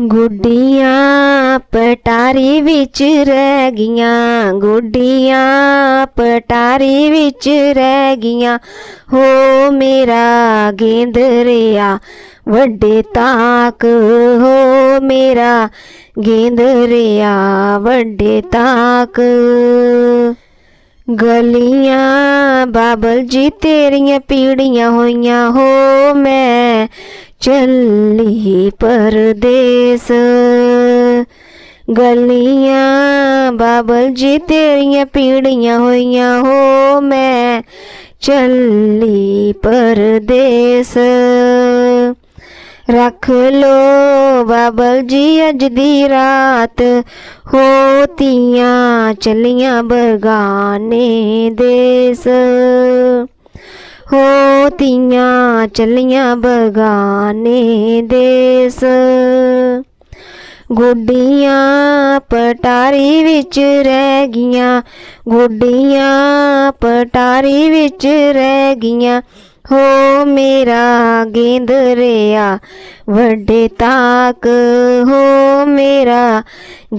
ਗੁੱਡੀਆਂ ਪਟਾਰੀ ਵਿੱਚ ਰਹਿ ਗਈਆਂ, ਗੁੱਡੀਆਂ ਪਟਾਰੀ ਵਿੱਚ ਰਹਿ ਗਈਆਂ। ਹੋ ਮੇਰਾ ਗੇਂਦਰਿਆ ਵੱਡੇ ਤਾਕ। ਹੋ ਮੇਰਾ ਗੇਂਦਰਿਆ ਵੱਡੇ ਤਾਕ। ਗਲੀਆਂ ਬਾਬਲ ਜੀ ਤੇਰੀਆਂ ਪੀੜੀਆਂ ਹੋਈਆਂ, ਹੋ ਮੈਂ ਚੱਲੀ ਪਰਦੇਸ। ਗਲੀਆਂ ਬਾਬਲ ਜੀ ਤੇਰੀਆਂ ਪੀੜੀਆਂ ਹੋਈਆਂ ਹੋ ਮੈਂ ਚੱਲੀ ਪਰਦੇਸ। ਰੱਖ ਲੋ ਬਾਬਲ ਜੀ ਅੱਜ ਦੀ ਰਾਤ, ਹੋਤੀਆਂ ਚਲੀਆਂ ਬਰਗਾਨੇ ਦੇਸ। ਹੋਤੀਆਂ ਚੱਲੀਆਂ ਬਗਾਨੇ ਦੇਸ। ਗੁੱਡੀਆਂ ਪਟਾਰੀ ਵਿੱਚ ਰਹਿ ਗਈਆਂ, ਗੁੱਡੀਆਂ ਪਟਾਰੀ ਵਿੱਚ ਰਹਿ ਗਈਆਂ। ਹੋ ਮੇਰਾ ਗੇਂਦਰਿਆ ਵੱਡੇ ਤਾਕ। ਹੋ ਮੇਰਾ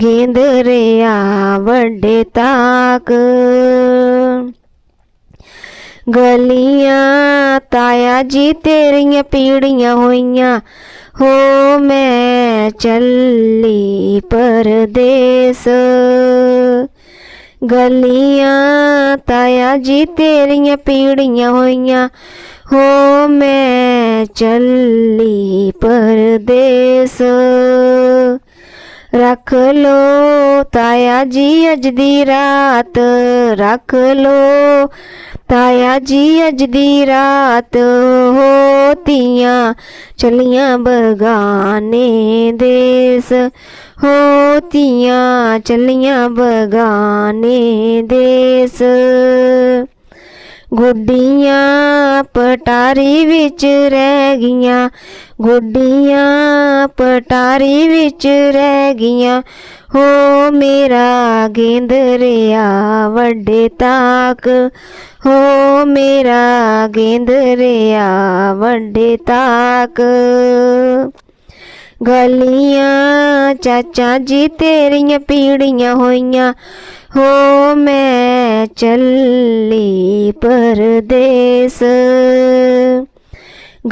ਗੇਂਦਰਿਆ ਵੱਡੇ ਤਾਕ। ਗਲੀਆਂ, ਤਾਇਆ ਜੀ ਤੇਰੀਆਂ ਪੀੜੀਆਂ ਹੋਈਆਂ। ਹੋ ਮੈਂ ਚੱਲੀ ਪਰਦੇਸ। ਗਲੀਆਂ, ਤਾਇਆ ਜੀ ਤੇਰੀਆਂ ਪੀੜੀਆਂ ਹੋਈਆਂ। ਹੋ ਮੈਂ ਚੱਲੀ ਪਰਦੇਸ। ਰੱਖ ਲੋ ਤਾਇਆ ਜੀ ਅੱਜ ਦੀ ਰਾਤ, ਰੱਖ ਲੋ ਤਾਇਆ ਜੀ ਅੱਜ ਦੀ ਰਾਤ ਹੋਤੀਆਂ ਚਲੀਆਂ ਬਗਾਨੇ ਦੇਸ ਹੋਤੀਆਂ ਚਲੀਆਂ ਬਗਾਨੇ ਦੇਸ। ਗੁੱਡੀਆਂ ਪਟਾਰੀ ਵਿੱਚ ਰਹਿ ਗਈਆਂ ਗੁੱਡੀਆਂ ਪਟਾਰੀ ਵਿੱਚ ਰਹਿ ਗਈਆਂ। ਹੋ ਮੇਰਾ ਗੇਂਦਰਿਆ ਵੱਡੇ ਤਾਕ। ਹੋ ਮੇਰਾ ਗੇਂਦਰਿਆ ਵੱਡੇ ਤਾਕ। ਗਲੀਆਂ ਚਾਚਾ ਜੀ ਤੇਰੀਆਂ ਪੀੜੀਆਂ ਹੋਈਆਂ। ਹੋ ਮੈਂ ਚੱਲੀ ਪਰਦੇਸ।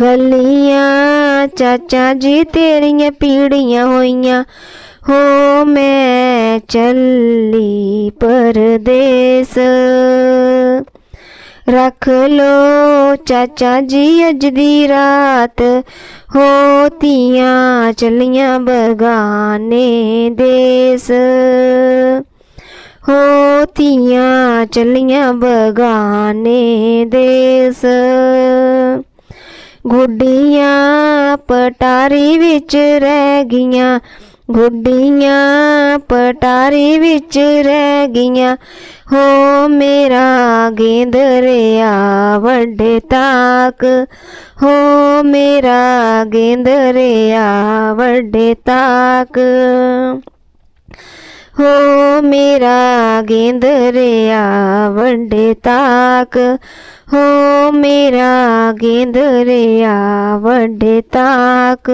ਗਲੀਆਂ, ਚਾਚਾ ਜੀ ਤੇਰੀਆਂ ਪੀੜੀਆਂ ਹੋਈਆਂ। ਹੋ ਮੈਂ ਚੱਲੀ ਪਰਦੇਸ। ਰੱਖ ਲੋ ਚਾਚਾ ਜੀ ਅੱਜ ਦੀ ਰਾਤ। ਹੋਤੀਆਂ ਚਲੀਆਂ ਬਗਾਨੇ ਦੇਸ। ਹੋਤੀਆਂ ਚਲੀਆਂ ਬਗਾਨੇ ਦੇਸ। ਗੁੱਡੀਆਂ ਪਟਾਰੀ ਵਿੱਚ ਰਹਿ ਗਈਆਂ। ਗੁੱਡੀਆਂ ਪਟਾਰੀ ਵਿੱਚ ਰਹਿ ਗਈਆਂ। ਹੋ ਮੇਰਾ ਗੇਂਦਰਿਆ ਵੱਡੇ ਤਾਕ। ਹੋ ਮੇਰਾ ਗੇਂਦਰਿਆ ਵੱਡੇ ਤਾਕ। हो मेरा गेंदरिया वंडे गेन्दे वण्ड ताकेरा गेन्दे वंडे ताक।